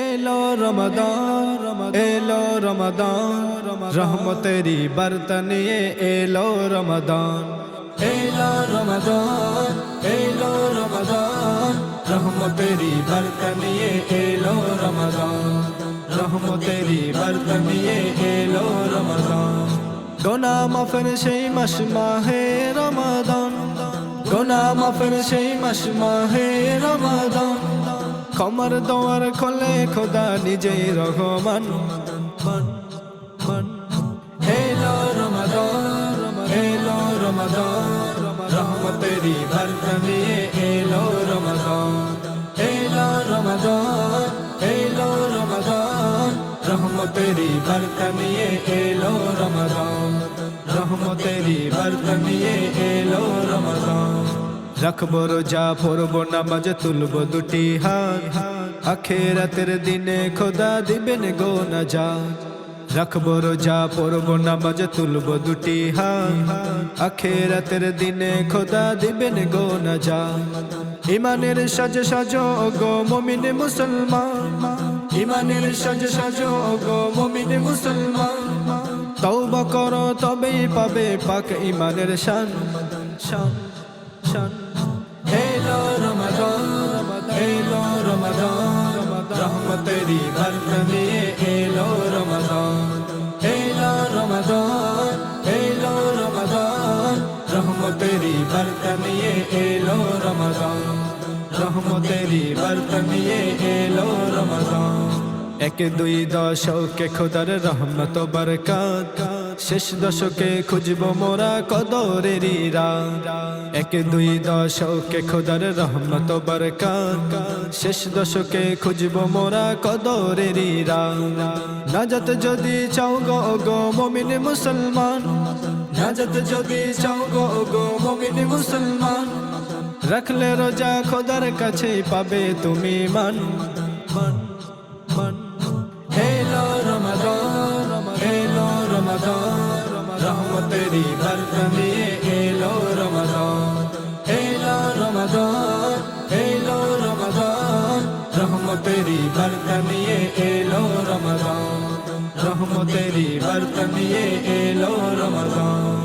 এলো রমাদান এলো রমাদান রহমতেরি বর্তন এলো রমাদান। এলো রমাদান এলো রমাদান রহমতেরি বর্তন এলো রমাদান রহমতেরি বর্তন এলো রমাদান। গোনা মাফের সেই মাস মাহে রমাদান, গোনা মাফের সেই মাস মাহে রমাদান। কমর দোয়ার খোলে খোদা নিজেই রহমান মান, মান। এলো রমাদান এলো রহমতেরি বরকত নিয়ে এলো রমাদান রহমতেরি রমাদান রাখব রোজা পড়ব নামাজ তুলবো দুটি হাত। আখেরাতের দিনে খোদা দিবেন গো না যা রাখব রোজা পড়ব নামাজ তুলবো দুটি হাত। আখেরাতের দিনে খোদা দিবেন গো না যা ইমানের সাজ সাজো গো মমিন মুসলমান। ইমানের সাজ সাজো গো মমিন মুসলমান। তওবা করো তবেই পাবে পাক ইমানের শান শান। রহমতেরি বরকত নিয়ে এলো রমাদান এলো রমাদান এলো রমাদান রহমতেরি বরকত নিয়ে এলো রমাদান রহমতেরি বরকত নিয়ে এলো রমাদান। এক দুই দশকে খোদার রহমত বরকাত শেষ দশকে খুঁজব মোরা কদরেরই রাত এক, দুই দশকে খোদার রহমত বরকাত। শেষ দশকে খুঁজব মোরা কদরেরই রাত নাজাত যদি চাও গো গো মমিন মুসলমান। নাজাত যদি চাও গো গো মমিন মুসলমান। রাখলে রোজা খোদার কাছে পাবে তুমি মান। রহমতেরি বরকত নিয়ে এলো রমাদান এলো রমাদান এলো রমাদান। রহমতেরি বরকত নিয়ে এলো রমাদান, রহমতেরি বরকত নিয়ে এলো রমাদান।